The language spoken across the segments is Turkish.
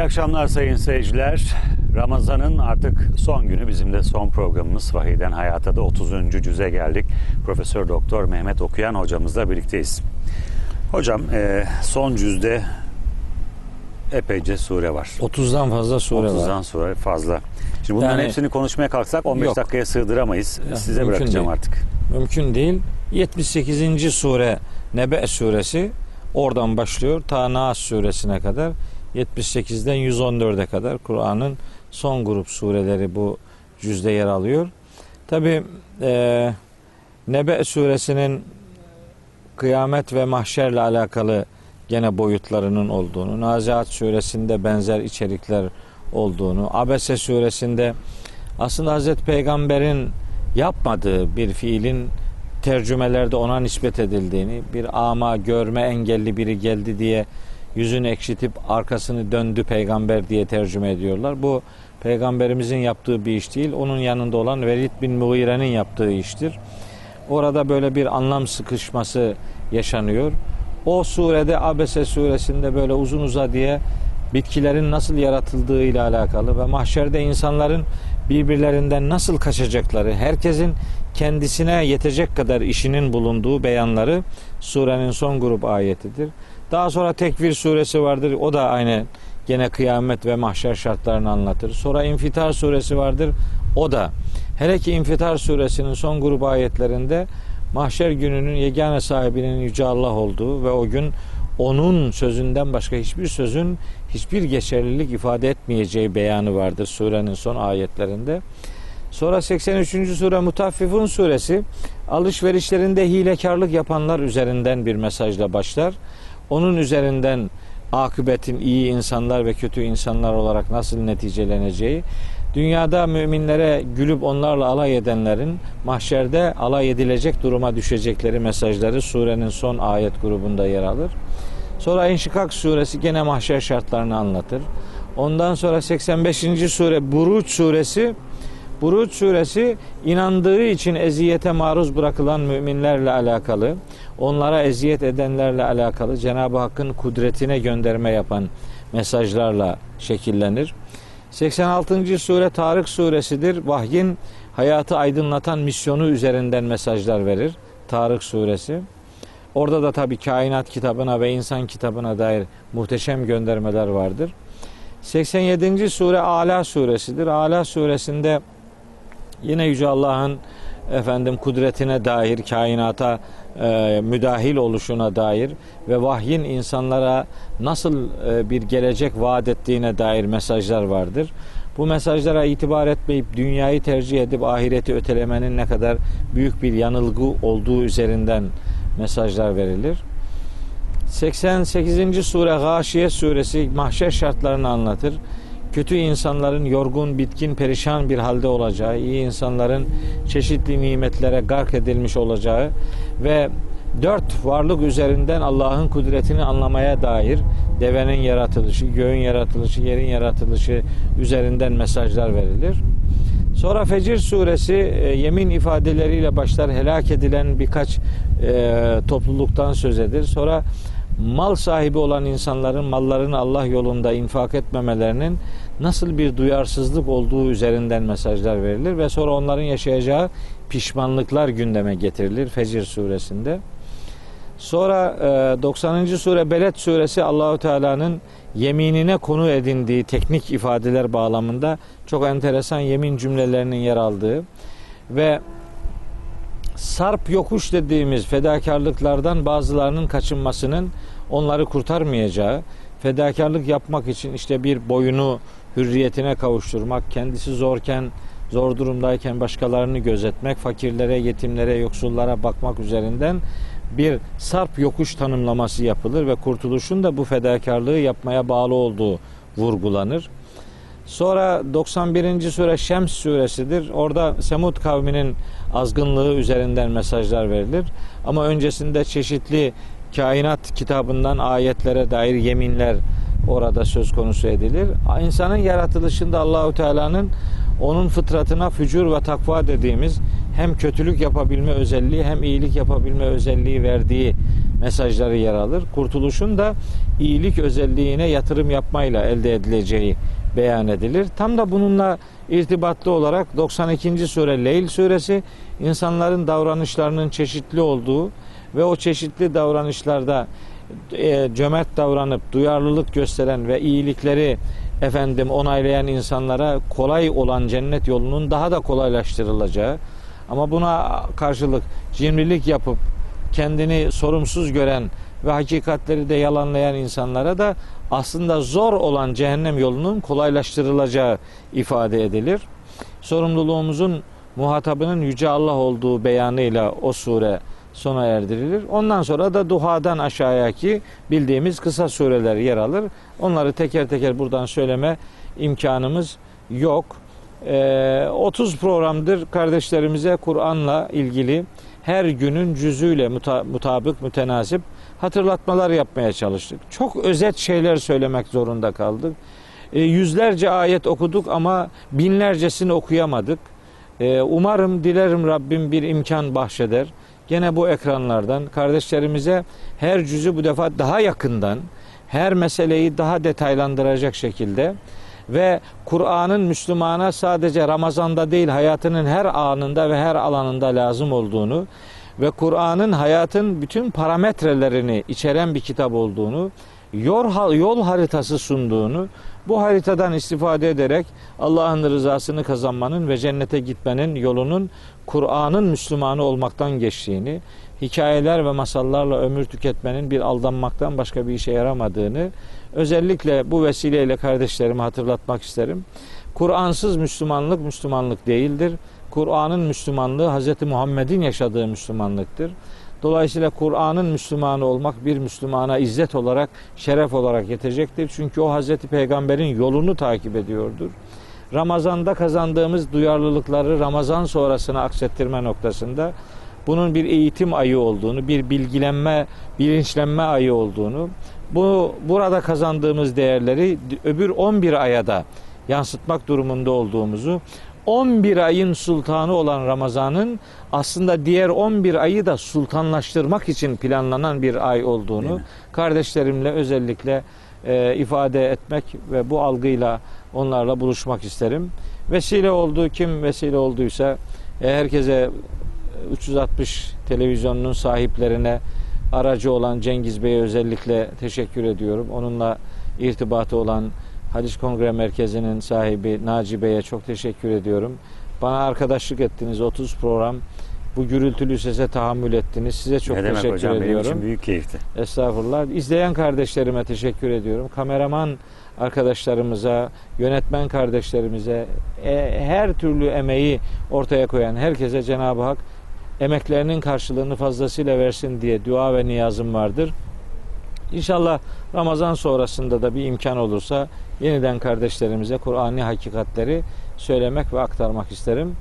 akşamlar sayın seyirciler. Ramazan'ın artık son günü bizim de son programımız Vahiden Hayata da 30. cüze geldik. Profesör Doktor Mehmet Okuyan hocamızla birlikteyiz. Hocam e, son cüzde epeyce sure var. 30'dan fazla sure 30'dan var. sure fazla. Şimdi bunların Yani- hepsini konuşmaya kalksak 15 Yok. dakikaya sığdıramayız. Ya, Size bırakacağım değil. artık. Mümkün değil. 78. sure Nebe suresi oradan başlıyor ta Nas suresine kadar 78'den 114'e kadar Kur'an'ın son grup sureleri bu cüzde yer alıyor. Tabi e, Nebe suresinin kıyamet ve mahşerle alakalı gene boyutlarının olduğunu, Nazihat suresinde benzer içerikler olduğunu, Abese suresinde aslında Hazreti Peygamber'in yapmadığı bir fiilin tercümelerde ona nispet edildiğini, bir ama görme engelli biri geldi diye yüzünü ekşitip arkasını döndü peygamber diye tercüme ediyorlar. Bu peygamberimizin yaptığı bir iş değil, onun yanında olan Velid bin Mughire'nin yaptığı iştir. Orada böyle bir anlam sıkışması yaşanıyor. O surede Abese suresinde böyle uzun uzadıya bitkilerin nasıl yaratıldığı ile alakalı ve mahşerde insanların birbirlerinden nasıl kaçacakları, herkesin kendisine yetecek kadar işinin bulunduğu beyanları surenin son grup ayetidir. Daha sonra Tekvir suresi vardır. O da aynı gene kıyamet ve mahşer şartlarını anlatır. Sonra İnfitar suresi vardır. O da hele ki İnfitar suresinin son grup ayetlerinde mahşer gününün yegane sahibinin Yüce Allah olduğu ve o gün onun sözünden başka hiçbir sözün hiçbir geçerlilik ifade etmeyeceği beyanı vardır surenin son ayetlerinde. Sonra 83. sure Mutaffifun suresi alışverişlerinde hilekarlık yapanlar üzerinden bir mesajla başlar. Onun üzerinden akıbetin iyi insanlar ve kötü insanlar olarak nasıl neticeleneceği, dünyada müminlere gülüp onlarla alay edenlerin mahşerde alay edilecek duruma düşecekleri mesajları surenin son ayet grubunda yer alır. Sonra İnşikak suresi gene mahşer şartlarını anlatır. Ondan sonra 85. sure Buruç suresi Buruç suresi inandığı için eziyete maruz bırakılan müminlerle alakalı, onlara eziyet edenlerle alakalı Cenab-ı Hakk'ın kudretine gönderme yapan mesajlarla şekillenir. 86. sure Tarık suresidir. Vahyin hayatı aydınlatan misyonu üzerinden mesajlar verir. Tarık suresi. Orada da tabii kainat kitabına ve insan kitabına dair muhteşem göndermeler vardır. 87. sure Ala suresidir. Ala suresinde yine Yüce Allah'ın efendim kudretine dair, kainata e, müdahil oluşuna dair ve vahyin insanlara nasıl e, bir gelecek vaat ettiğine dair mesajlar vardır. Bu mesajlara itibar etmeyip dünyayı tercih edip ahireti ötelemenin ne kadar büyük bir yanılgı olduğu üzerinden mesajlar verilir. 88. sure Gâşiye suresi mahşer şartlarını anlatır. Kötü insanların yorgun, bitkin, perişan bir halde olacağı, iyi insanların çeşitli nimetlere gark edilmiş olacağı ve dört varlık üzerinden Allah'ın kudretini anlamaya dair devenin yaratılışı, göğün yaratılışı, yerin yaratılışı üzerinden mesajlar verilir. Sonra Fecir suresi e, yemin ifadeleriyle başlar helak edilen birkaç e, topluluktan söz eder. Sonra mal sahibi olan insanların mallarını Allah yolunda infak etmemelerinin nasıl bir duyarsızlık olduğu üzerinden mesajlar verilir ve sonra onların yaşayacağı pişmanlıklar gündeme getirilir Fecir suresinde. Sonra e, 90. sure Beled suresi Allahu Teala'nın yeminine konu edindiği teknik ifadeler bağlamında çok enteresan yemin cümlelerinin yer aldığı ve sarp yokuş dediğimiz fedakarlıklardan bazılarının kaçınmasının onları kurtarmayacağı, fedakarlık yapmak için işte bir boyunu hürriyetine kavuşturmak, kendisi zorken, zor durumdayken başkalarını gözetmek, fakirlere, yetimlere, yoksullara bakmak üzerinden bir sarp yokuş tanımlaması yapılır ve kurtuluşun da bu fedakarlığı yapmaya bağlı olduğu vurgulanır. Sonra 91. sure Şems suresidir. Orada Semud kavminin azgınlığı üzerinden mesajlar verilir. Ama öncesinde çeşitli kainat kitabından ayetlere dair yeminler orada söz konusu edilir. İnsanın yaratılışında Allahu Teala'nın onun fıtratına fücur ve takva dediğimiz hem kötülük yapabilme özelliği hem iyilik yapabilme özelliği verdiği mesajları yer alır. Kurtuluşun da iyilik özelliğine yatırım yapmayla elde edileceği beyan edilir. Tam da bununla irtibatlı olarak 92. sure Leyl suresi insanların davranışlarının çeşitli olduğu ve o çeşitli davranışlarda e, cömert davranıp duyarlılık gösteren ve iyilikleri efendim onaylayan insanlara kolay olan cennet yolunun daha da kolaylaştırılacağı ama buna karşılık cimrilik yapıp kendini sorumsuz gören ve hakikatleri de yalanlayan insanlara da aslında zor olan cehennem yolunun kolaylaştırılacağı ifade edilir. Sorumluluğumuzun muhatabının yüce Allah olduğu beyanıyla o sure sona erdirilir. Ondan sonra da duhadan aşağıyaki bildiğimiz kısa sureler yer alır. Onları teker teker buradan söyleme imkanımız yok. Ee, 30 programdır kardeşlerimize Kur'an'la ilgili her günün cüzüyle muta- mutabık, mütenasip hatırlatmalar yapmaya çalıştık. Çok özet şeyler söylemek zorunda kaldık. Ee, yüzlerce ayet okuduk ama binlercesini okuyamadık. Ee, umarım, dilerim Rabbim bir imkan bahşeder. Gene bu ekranlardan kardeşlerimize her cüzü bu defa daha yakından, her meseleyi daha detaylandıracak şekilde ve Kur'an'ın Müslümana sadece Ramazan'da değil hayatının her anında ve her alanında lazım olduğunu ve Kur'an'ın hayatın bütün parametrelerini içeren bir kitap olduğunu, yol, haritası sunduğunu, bu haritadan istifade ederek Allah'ın rızasını kazanmanın ve cennete gitmenin yolunun Kur'an'ın Müslümanı olmaktan geçtiğini, hikayeler ve masallarla ömür tüketmenin bir aldanmaktan başka bir işe yaramadığını özellikle bu vesileyle kardeşlerime hatırlatmak isterim. Kur'ansız Müslümanlık Müslümanlık değildir. Kur'an'ın Müslümanlığı Hz. Muhammed'in yaşadığı Müslümanlıktır. Dolayısıyla Kur'an'ın Müslümanı olmak bir Müslümana izzet olarak, şeref olarak yetecektir. Çünkü o Hazreti Peygamber'in yolunu takip ediyordur. Ramazan'da kazandığımız duyarlılıkları Ramazan sonrasına aksettirme noktasında bunun bir eğitim ayı olduğunu, bir bilgilenme, bilinçlenme ayı olduğunu, bu burada kazandığımız değerleri öbür 11 aya da yansıtmak durumunda olduğumuzu 11 ayın sultanı olan Ramazan'ın aslında diğer 11 ayı da sultanlaştırmak için planlanan bir ay olduğunu kardeşlerimle özellikle e, ifade etmek ve bu algıyla onlarla buluşmak isterim. Vesile olduğu kim vesile olduysa e, herkese 360 televizyonunun sahiplerine aracı olan Cengiz Bey'e özellikle teşekkür ediyorum. Onunla irtibatı olan Hadis Kongre Merkezi'nin sahibi Naci Bey'e çok teşekkür ediyorum. Bana arkadaşlık ettiniz 30 program. Bu gürültülü sese tahammül ettiniz. Size çok ne demek teşekkür hocam benim ediyorum. için büyük keyifti. Estağfurullah. İzleyen kardeşlerime teşekkür ediyorum. Kameraman arkadaşlarımıza, yönetmen kardeşlerimize, e, her türlü emeği ortaya koyan herkese Cenab-ı Hak emeklerinin karşılığını fazlasıyla versin diye dua ve niyazım vardır. İnşallah Ramazan sonrasında da bir imkan olursa yeniden kardeşlerimize Kur'an'ı hakikatleri söylemek ve aktarmak isterim.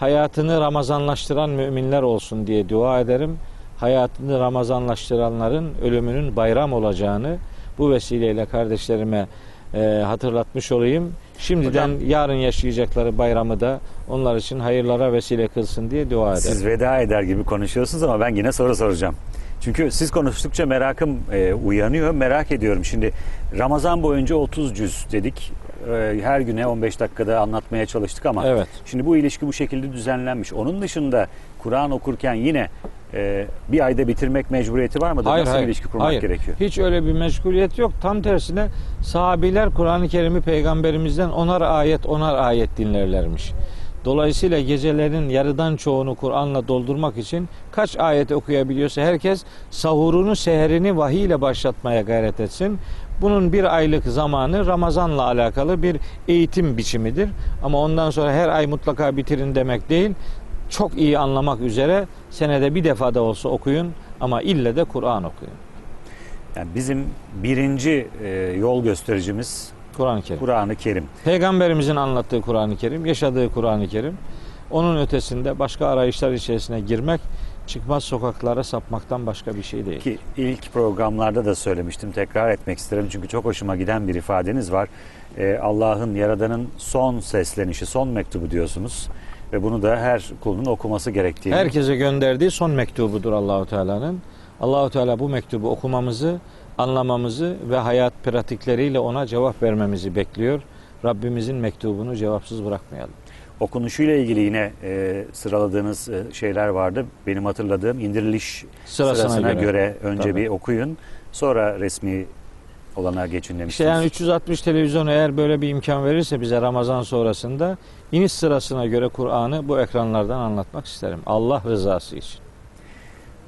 Hayatını Ramazanlaştıran müminler olsun diye dua ederim. Hayatını Ramazanlaştıranların ölümünün bayram olacağını bu vesileyle kardeşlerime e, hatırlatmış olayım. Şimdiden Hocam- yarın yaşayacakları bayramı da onlar için hayırlara vesile kılsın diye dua ederim. Siz veda eder gibi konuşuyorsunuz ama ben yine soru soracağım. Çünkü siz konuştukça merakım e, uyanıyor. Merak ediyorum. Şimdi Ramazan boyunca 30 cüz dedik. E, her güne 15 dakikada anlatmaya çalıştık ama Evet. şimdi bu ilişki bu şekilde düzenlenmiş. Onun dışında Kur'an okurken yine e, bir ayda bitirmek mecburiyeti var mıdır? Nasıl bir ilişki kurmak hayır. gerekiyor? Hiç öyle bir meşguliyet yok. Tam tersine sahabiler Kur'an-ı Kerim'i peygamberimizden onar ayet onar ayet dinlerlermiş. Dolayısıyla gecelerin yarıdan çoğunu Kur'an'la doldurmak için kaç ayet okuyabiliyorsa herkes sahurunu, seherini vahiy ile başlatmaya gayret etsin. Bunun bir aylık zamanı Ramazan'la alakalı bir eğitim biçimidir. Ama ondan sonra her ay mutlaka bitirin demek değil. Çok iyi anlamak üzere senede bir defa da olsa okuyun ama ille de Kur'an okuyun. Yani bizim birinci e, yol göstericimiz Kur'an-ı Kerim. Kur'an-ı Kerim. Peygamberimizin anlattığı Kur'an-ı Kerim, yaşadığı Kur'an-ı Kerim. Onun ötesinde başka arayışlar içerisine girmek, çıkmaz sokaklara sapmaktan başka bir şey değil. Ki ilk programlarda da söylemiştim. Tekrar etmek isterim çünkü çok hoşuma giden bir ifadeniz var. Ee, Allah'ın, Yaradan'ın son seslenişi, son mektubu diyorsunuz. Ve bunu da her kulun okuması gerektiğini. Herkese gönderdiği son mektubudur Allahu Teala'nın. Allahu Teala bu mektubu okumamızı, anlamamızı ve hayat pratikleriyle ona cevap vermemizi bekliyor. Rabbimizin mektubunu cevapsız bırakmayalım. Okunuşuyla ilgili yine e, sıraladığınız e, şeyler vardı. Benim hatırladığım indiriliş Sırasına, sırasına, göre. göre, önce Tabii. bir okuyun. Sonra resmi olana geçin İşte demiştiniz. yani 360 televizyon eğer böyle bir imkan verirse bize Ramazan sonrasında iniş sırasına göre Kur'an'ı bu ekranlardan anlatmak isterim. Allah rızası için.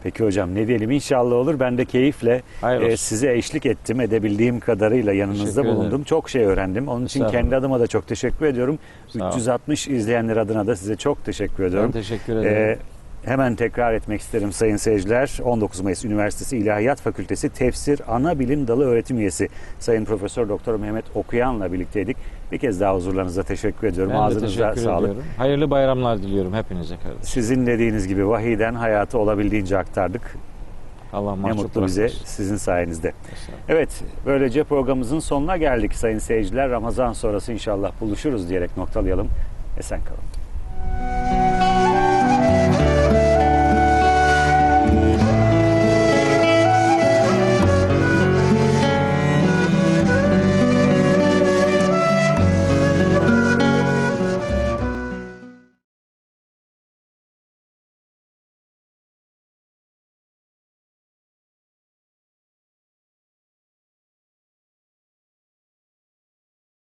Peki hocam ne diyelim inşallah olur. Ben de keyifle e, size eşlik ettim. Edebildiğim kadarıyla yanınızda ederim. bulundum. Çok şey öğrendim. Onun için kendi adıma da çok teşekkür ediyorum. Sağ olun. 360 izleyenler adına da size çok teşekkür Ben ediyorum. teşekkür ederim. Ee, hemen tekrar etmek isterim sayın seyirciler. 19 Mayıs Üniversitesi İlahiyat Fakültesi Tefsir Ana Bilim Dalı öğretim üyesi Sayın Profesör Doktor Mehmet Okuyan'la birlikteydik. Bir kez daha huzurlarınıza teşekkür ediyorum. ben Ağzınıza teşekkür sağlık. ediyorum. Hayırlı bayramlar diliyorum hepinize kardeşim. Sizin dediğiniz gibi vahiyden hayatı olabildiğince aktardık. Allah Ne mutlu bize bırakmasın. sizin sayenizde. Evet, böylece programımızın sonuna geldik sayın seyirciler. Ramazan sonrası inşallah buluşuruz diyerek noktalayalım. Esen kalın.